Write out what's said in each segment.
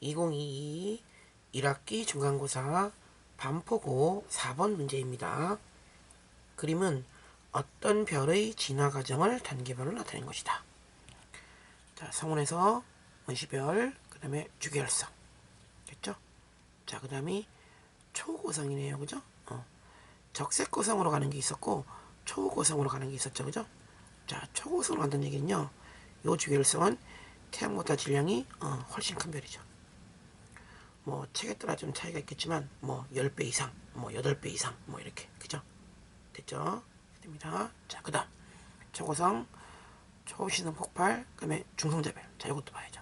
2022 1학기 중간고사 반포고 4번 문제입니다. 그림은 어떤 별의 진화 과정을 단계별로 나타낸 것이다. 자, 성운에서 원시별, 그 다음에 주계열성. 됐죠? 자, 그 다음이 초고성이네요. 그죠? 어. 적색고성으로 가는 게 있었고, 초고성으로 가는 게 있었죠. 그죠? 자, 초고성으로 간다는 얘기는요. 요 주계열성은 태양보다 질량이 어, 훨씬 큰 별이죠. 뭐 책에 따라 좀 차이가 있겠지만 뭐 10배 이상, 뭐 8배 이상 뭐 이렇게. 그죠? 됐죠? 됩니다. 자, 그 다음 초고성, 초신성 폭발, 그다음에 중성자별. 자, 이것도 봐야죠.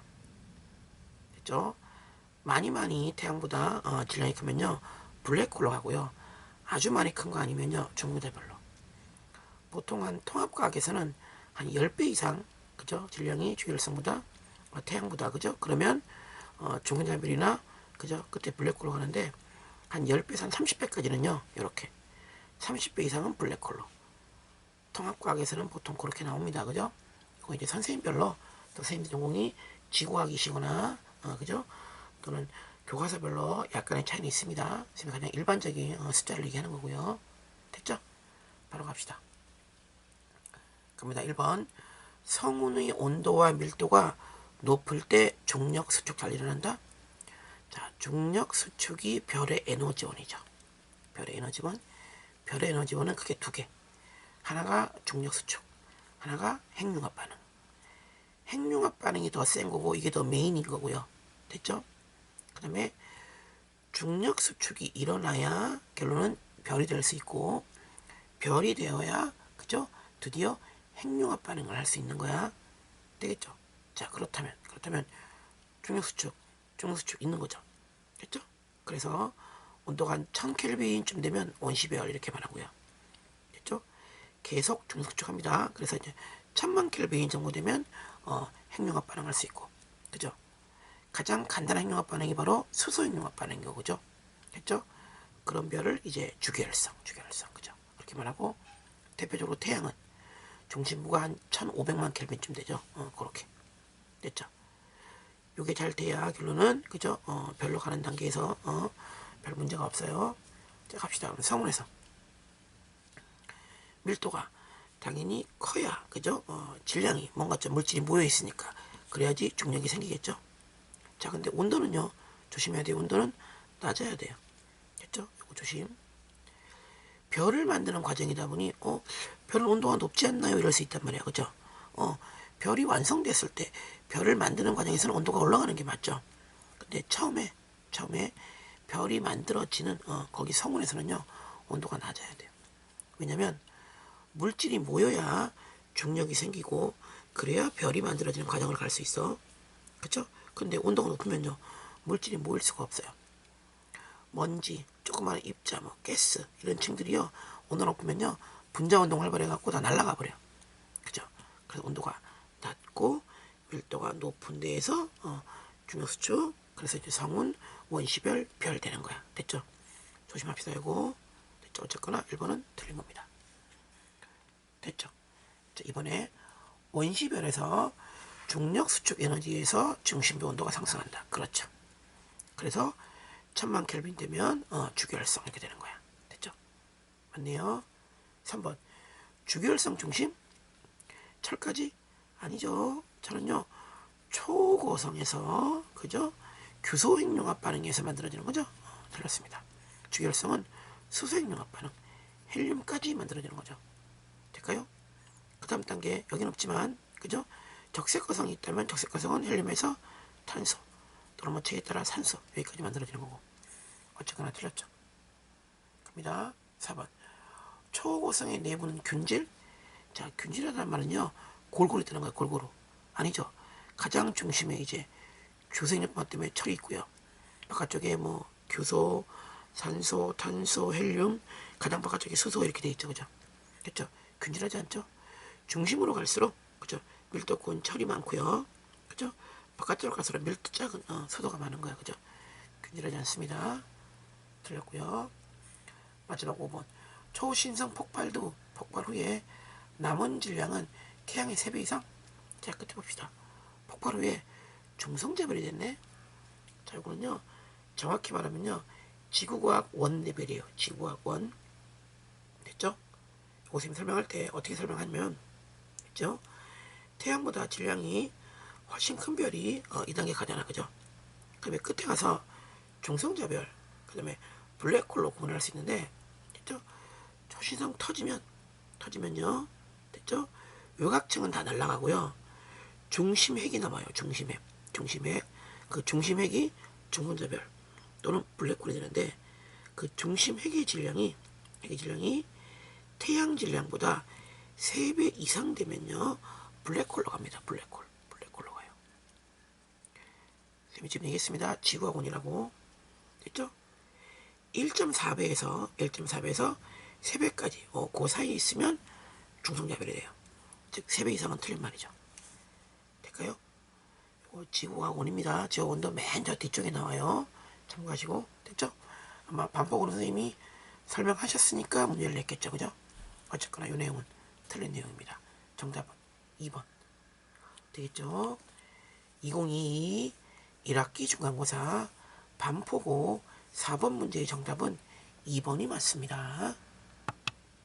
됐죠? 많이 많이 태양보다 어, 질량이 크면요 블랙홀로 가고요. 아주 많이 큰 거 아니면요 중성자별로. 보통 한 통합과학에서는 한 10배 이상 그죠? 질량이 주결성보다 어, 태양보다 그죠? 그러면 어, 중성자별이나 그죠? 그때 블랙홀로 가는데 한 10배에서 한 30배까지는요. 이렇게 30배 이상은 블랙홀로 통합과학에서는 보통 그렇게 나옵니다. 그죠? 그거 이제 선생님별로 또 선생님 전공이 지구학이시거나 어, 그죠? 또는 교과서별로 약간의 차이는 있습니다. 지금 그냥 일반적인 어, 숫자를 얘기하는 거고요. 됐죠? 바로 갑시다. 갑니다. 1번 성운의 온도와 밀도가 높을 때 중력 수축 잘 일어난다. 자, 중력 수축이 별의 에너지원이죠. 별의 에너지원. 별의 에너지원은 크게 두 개. 하나가 중력 수축, 하나가 핵융합 반응. 핵융합 반응이 더 센 거고 이게 더 메인인 거고요. 됐죠? 그 다음에 중력 수축이 일어나야 결론은 별이 될 수 있고 별이 되어야 그죠? 드디어 핵융합 반응을 할 수 있는 거야. 되겠죠? 자 그렇다면 그렇다면 중력 수축 중력 수축 있는 거죠. 됐죠? 그래서 온도가 한 1000켈빈쯤 되면 원시별 이렇게 말하고요. 됐죠? 계속 중력 수축합니다. 그래서 이제 1000만 켈빈 정도 되면 어, 핵융합 반응할 수 있고. 그죠? 가장 간단한 핵융합 반응이 바로 수소 핵융합 반응인 거죠. 됐죠? 그런 별을 이제 주계열성, 주계열성. 그죠? 그렇게 말하고 대표적으로 태양은 중심부가 한 1500만 켈빈쯤 되죠. 어, 그렇게. 됐죠? 요게 잘 돼야 결론은 그죠? 어, 별로 가는 단계에서 어, 별 문제가 없어요. 자 갑시다. 그럼 성운에서 밀도가 당연히 커야 그죠? 어, 질량이 뭔가 좀 물질이 모여 있으니까 그래야지 중력이 생기겠죠. 자 근데 온도는요 조심해야 돼요. 온도는 낮아야 돼요. 됐죠? 요거 조심. 별을 만드는 과정이다 보니 어 별은 온도가 높지 않나요? 이럴 수 있단 말이야. 그죠? 어 별이 완성됐을 때 별을 만드는 과정에서는 온도가 올라가는 게 맞죠. 근데 처음에 처음에 별이 만들어지는 어, 거기 성운에서는요 온도가 낮아야 돼요. 왜냐면 물질이 모여야 중력이 생기고 그래야 별이 만들어지는 과정을 갈 수 있어. 그렇죠? 근데 온도가 높으면요 물질이 모일 수가 없어요. 먼지, 조그마한 입자, 뭐 가스 이런 층들이요 온도 높으면요 분자 운동 활발해 갖고 다 날아가 버려. 그죠? 그래서 온도가 낮고 밀도가 높은 데에서 어, 중력 수축 그래서 이제 성운 원시별 별 되는 거야. 됐죠? 조심합시다. 이거 됐죠? 어쨌거나 1번은 틀린 겁니다. 됐죠? 자, 이번에 원시별에서 중력 수축 에너지에서 중심부 온도가 상승한다. 그렇죠? 그래서 천만 켈빈 되면 어, 주결성 이렇게 되는 거야. 됐죠? 맞네요. 3번 주결성 중심 철까지 아니죠. 저는요 초고성에서 그죠 규소핵융합 반응에서 만들어지는 거죠. 어, 틀렸습니다. 주결성은 수소핵융합 반응 헬륨까지 만들어지는 거죠. 될까요? 그 다음 단계 여긴 없지만 그죠 적색거성이 있다면 적색거성은 헬륨에서 탄소 또는 뭐 책에 따라 산소 여기까지 만들어지는 거고 어쨌거나 틀렸죠. 갑니다. 4번 초고성의 내부는 균질 자 균질이라는 말은요 골고루 뜨는 거예요. 골고루. 아니죠. 가장 중심에 이제 규생력만 때문에 철이 있고요. 바깥쪽에 뭐 규소, 산소, 탄소, 헬륨, 가장 바깥쪽에 수소 이렇게 돼 있죠. 그죠? 그죠? 균질하지 않죠? 중심으로 갈수록 그죠? 밀도군 철이 많고요. 그죠? 바깥쪽으로 갈수록 밀도 작은 어, 소도가 많은 거야. 그죠? 균질하지 않습니다. 틀렸고요. 마지막 5번. 초신성 폭발도 폭발 후에 남은 질량은 태양의 3배 이상? 자, 끝에 봅시다. 폭발 후에 중성재별이 됐네. 자, 이거는요. 정확히 말하면요. 지구과학 원 레벨이에요. 지구과학 원. 됐죠? 쌤 설명할 때 어떻게 설명하면 됐죠? 태양보다 질량이 훨씬 큰 별이 어, 2단계 가잖아. 그죠? 그다음에 끝에 가서 중성자별, 그 다음에 블랙홀로 구분할 수 있는데 됐죠? 초신성 터지면 터지면요. 됐죠? 외곽층은 다 날아가고요. 중심핵이 남아요. 중심핵. 중심핵. 그 중심핵이 중성자별 또는 블랙홀이 되는데 그 중심핵의 질량이 핵의 질량이 태양 질량보다 3배 이상 되면요. 블랙홀로 갑니다. 블랙홀. 블랙홀로 가요. 쌤이 지금 얘기했습니다. 지구학원이라고. 됐죠? 1.4배에서 1.4배에서 3배까지 어, 그 사이에 있으면 중성자별이 돼요. 즉 3배 이상은 틀린 말이죠. 될까요? 이거 지구학원입니다. 지구학원도 맨 저 뒤쪽에 나와요. 참고하시고 됐죠? 아마 반복으로 선생님이 설명하셨으니까 문제를 냈겠죠. 그죠? 어쨌거나 이 내용은 틀린 내용입니다. 정답은 2번. 되겠죠? 2022 1학기 중간고사 반포고 4번 문제의 정답은 2번이 맞습니다.